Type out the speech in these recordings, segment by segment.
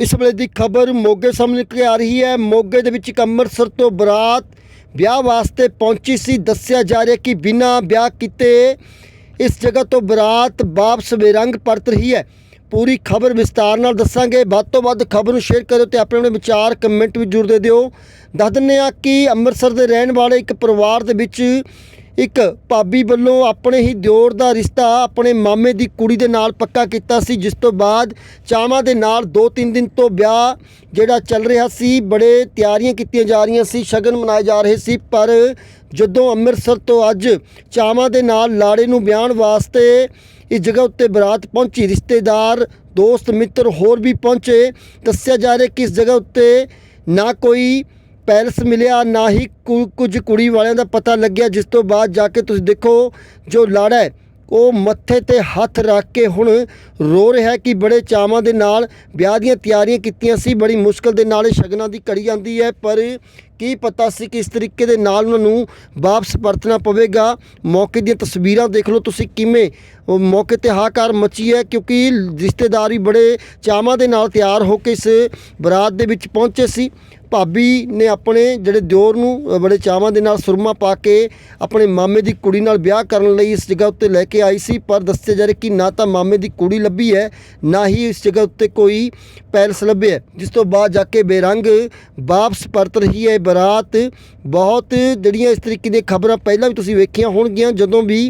ਇਸ ਵੇਲੇ ਦੀ ਖਬਰ ਮੋਗੇ ਸਾਹਮਣੇ ਨਿਕਲ ਕੇ ਆ ਰਹੀ ਹੈ। ਮੋਗੇ ਦੇ ਵਿੱਚ ਇੱਕ ਅੰਮ੍ਰਿਤਸਰ ਤੋਂ ਬਰਾਤ ਵਿਆਹ ਵਾਸਤੇ ਪਹੁੰਚੀ ਸੀ। ਦੱਸਿਆ ਜਾ ਰਿਹਾ ਕਿ ਬਿਨਾਂ ਵਿਆਹ ਕੀਤੇ ਇਸ ਜਗ੍ਹਾ ਤੋਂ ਬਰਾਤ ਵਾਪਸ ਬੇਰੰਗ ਪਰਤ ਰਹੀ ਹੈ। ਪੂਰੀ ਖਬਰ ਵਿਸਤਾਰ ਨਾਲ ਦੱਸਾਂਗੇ। ਵੱਧ ਤੋਂ ਵੱਧ ਖਬਰ ਨੂੰ ਸ਼ੇਅਰ ਕਰਿਓ ਤੇ ਆਪਣੇ ਆਪਣੇ ਵਿਚਾਰ ਕਮੈਂਟ ਵੀ ਜ਼ਰੂਰ ਦੇ ਦਿਓ। ਦੱਸ ਦਿੰਦੇ ਆ ਕਿ ਅੰਮ੍ਰਿਤਸਰ ਦੇ ਰਹਿਣ ਵਾਲੇ ਇੱਕ ਪਰਿਵਾਰ ਦੇ ਵਿੱਚ ਇੱਕ ਭਾਬੀ ਵੱਲੋਂ ਆਪਣੇ ਹੀ ਦਿਓਰ ਦਾ ਰਿਸ਼ਤਾ ਆਪਣੇ ਮਾਮੇ ਦੀ ਕੁੜੀ ਦੇ ਨਾਲ ਪੱਕਾ ਕੀਤਾ ਸੀ, ਜਿਸ ਤੋਂ ਬਾਅਦ ਚਾਵਾਂ ਦੇ ਨਾਲ 2-3 ਦਿਨ ਤੋਂ ਵਿਆਹ ਜਿਹੜਾ ਚੱਲ ਰਿਹਾ ਸੀ, ਬੜੇ ਤਿਆਰੀਆਂ ਕੀਤੀਆਂ ਜਾ ਰਹੀਆਂ ਸੀ, ਸ਼ਗਨ ਮਨਾਏ ਜਾ ਰਹੇ ਸੀ, ਪਰ ਜਦੋਂ ਅੰਮ੍ਰਿਤਸਰ ਤੋਂ ਅੱਜ ਚਾਵਾਂ ਦੇ ਨਾਲ ਲਾੜੇ ਨੂੰ ਵਿਆਹਣ ਵਾਸਤੇ ਇਸ ਜਗ੍ਹਾ ਉੱਤੇ ਬਰਾਤ ਪਹੁੰਚੀ, ਰਿਸ਼ਤੇਦਾਰ, ਦੋਸਤ, ਮਿੱਤਰ ਹੋਰ ਵੀ ਪਹੁੰਚੇ, ਦੱਸਿਆ ਜਾ ਰਿਹਾ ਕਿ ਇਸ ਜਗ੍ਹਾ ਉੱਤੇ ਨਾ ਕੋਈ ਪੈਲਸ ਮਿਲਿਆ, ਨਾ ਹੀ ਕੁ- ਕੁਝ ਕੁੜੀ ਵਾਲਿਆਂ ਦਾ ਪਤਾ ਲੱਗਿਆ, ਜਿਸ ਤੋਂ ਬਾਅਦ ਜਾ ਕੇ ਤੁਸੀਂ ਦੇਖੋ ਜੋ ਲਾੜਾ ਹੈ, ਉਹ ਮੱਥੇ ਤੇ ਹੱਥ ਰੱਖ ਕੇ ਹੁਣ ਰੋ ਰਿਹਾ ਕਿ ਬੜੇ ਚਾਵਾਂ ਦੇ ਨਾਲ ਵਿਆਹ ਦੀਆਂ ਤਿਆਰੀਆਂ ਕੀਤੀਆਂ ਸੀ। ਬੜੀ ਮੁਸ਼ਕਲ ਦੇ ਨਾਲ ਇਹ ਸ਼ਗਨਾਂ ਦੀ ਘੜੀ ਜਾਂਦੀ ਹੈ, ਪਰ ਕੀ ਪਤਾ ਸੀ ਕਿ ਇਸ ਤਰੀਕੇ ਦੇ ਨਾਲ ਉਹਨਾਂ ਨੂੰ ਵਾਪਸ ਪਰਤਣਾ ਪਵੇਗਾ। ਮੌਕੇ ਦੀਆਂ ਤਸਵੀਰਾਂ ਦੇਖ ਲਓ ਤੁਸੀਂ ਕਿਵੇਂ ਉਹ ਮੌਕੇ ਤੇ ਹਾਕਾਰ ਮਚੀ ਹੈ, ਕਿਉਂਕਿ ਰਿਸ਼ਤੇਦਾਰ ਵੀ ਬੜੇ ਚਾਵਾਂ ਦੇ ਨਾਲ ਤਿਆਰ ਹੋ ਕੇ ਇਸ ਬਰਾਤ ਦੇ ਵਿੱਚ ਪਹੁੰਚੇ ਸੀ। ਭਾਬੀ ਨੇ ਆਪਣੇ ਜਿਹੜੇ ਦਿਓਰ ਨੂੰ ਬੜੇ ਚਾਵਾਂ ਦੇ ਨਾਲ ਸੁਰਮਾ ਪਾ ਕੇ ਆਪਣੇ ਮਾਮੇ ਦੀ ਕੁੜੀ ਨਾਲ ਵਿਆਹ ਕਰਨ ਲਈ ਇਸ ਜਗ੍ਹਾ ਉੱਤੇ ਲੈ ਕੇ ਆਈ ਸੀ, ਪਰ ਦੱਸਿਆ ਜਾ ਰਿਹਾ ਕਿ ਨਾ ਤਾਂ ਮਾਮੇ ਦੀ ਕੁੜੀ ਲੱਭੀ ਹੈ, ਨਾ ਹੀ ਇਸ ਜਗ੍ਹਾ ਉੱਤੇ ਕੋਈ ਪੈਲਸ ਲੱਭਿਆ ਜਿਸ ਤੋਂ ਬਾਅਦ ਜਾ ਕੇ ਬੇਰੰਗ ਵਾਪਸ ਪਰਤ ਰਹੀ ਹੈ ਬਰਾਤ। ਬਹੁਤ ਜਿਹੜੀਆਂ ਇਸ ਤਰੀਕੇ ਦੀਆਂ ਖਬਰਾਂ ਪਹਿਲਾਂ ਵੀ ਤੁਸੀਂ ਵੇਖੀਆਂ ਹੋਣਗੀਆਂ, ਜਦੋਂ ਵੀ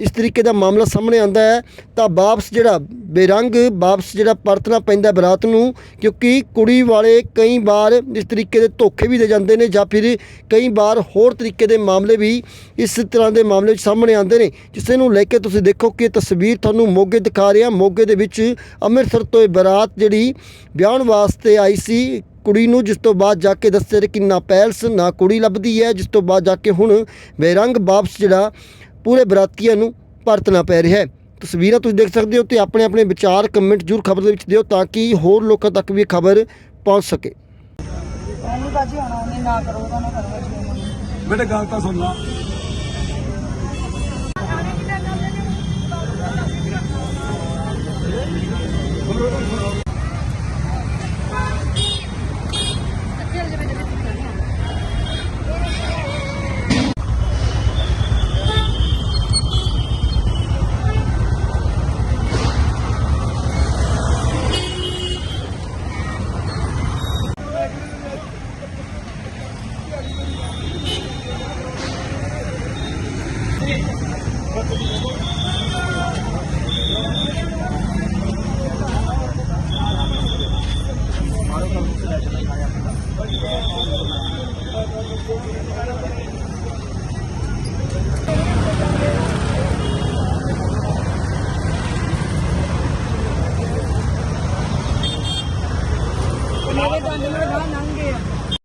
ਇਸ ਤਰੀਕੇ ਦਾ ਮਾਮਲਾ ਸਾਹਮਣੇ ਆਉਂਦਾ ਹੈ, ਤਾਂ ਵਾਪਸ ਜਿਹੜਾ ਬੇਰੰਗ ਵਾਪਸ ਜਿਹੜਾ ਪਰਤਣਾ ਪੈਂਦਾ ਬਰਾਤ ਨੂੰ, ਕਿਉਂਕਿ ਕੁੜੀ ਵਾਲੇ ਕਈ ਵਾਰ ਇਸ ਤਰੀਕੇ ਦੇ ਧੋਖੇ ਵੀ ਦੇ ਜਾਂਦੇ ਨੇ ਜਾਂ ਫਿਰ ਕਈ ਵਾਰ ਹੋਰ ਤਰੀਕੇ ਦੇ ਮਾਮਲੇ ਵੀ ਇਸ ਤਰ੍ਹਾਂ ਦੇ ਮਾਮਲੇ ਵਿੱਚ ਸਾਹਮਣੇ ਆਉਂਦੇ ਨੇ, ਜਿਸ ਨੂੰ ਲੈ ਕੇ ਤੁਸੀਂ ਦੇਖੋ ਕਿ ਤਸਵੀਰ ਤੁਹਾਨੂੰ ਮੋਗੇ ਦਿਖਾ ਰਿਹਾ। ਮੋਗੇ ਦੇ ਵਿੱਚ ਅੰਮ੍ਰਿਤਸਰ ਤੋਂ ਇਹ ਬਰਾਤ ਜਿਹੜੀ ਵਿਆਹਣ ਵਾਸਤੇ ਆਈ ਸੀ, ਕੁੜੀ ਨੂੰ ਜਿਸ ਤੋਂ ਬਾਅਦ ਜਾ ਕੇ ਦੱਸਿਆ ਕਿ ਨਾ ਪੈਲਸ, ਨਾ ਕੁੜੀ ਲੱਭਦੀ ਹੈ, ਜਿਸ ਤੋਂ ਬਾਅਦ ਜਾ ਕੇ ਹੁਣ ਬੇਰੰਗ ਵਾਪਸ ਜਿਹੜਾ ਪੂਰੇ ਬਰਾਤੀਆਂ ਨੂੰ ਪਰਤਣਾ ਪੈ ਰਿਹਾ ਹੈ। ਤਸਵੀਰਾਂ ਤੁਸੀਂ ਦੇਖ ਸਕਦੇ ਹੋ ਤੇ ਆਪਣੇ ਆਪਣੇ ਵਿਚਾਰ ਕਮੈਂਟ ਜ਼ਰੂਰ ਖਬਰ ਦੇ ਵਿੱਚ ਦਿਓ ਤਾਂ ਕਿ ਹੋਰ ਲੋਕਾਂ ਤੱਕ ਵੀ ਖਬਰ ਪਹੁੰਚ ਸਕੇ। ਉਹਨੂੰ ਬਾਜੀ ਆਉਣਾ ਉਹਨੇ ਨਾ ਕਰੋ, ਉਹਦਾ ਨਾ ਕਰੋ ਜੀ ਬੇਟੇ, ਗੱਲ ਤਾਂ ਸੁਣ ਲਾ। Thank you.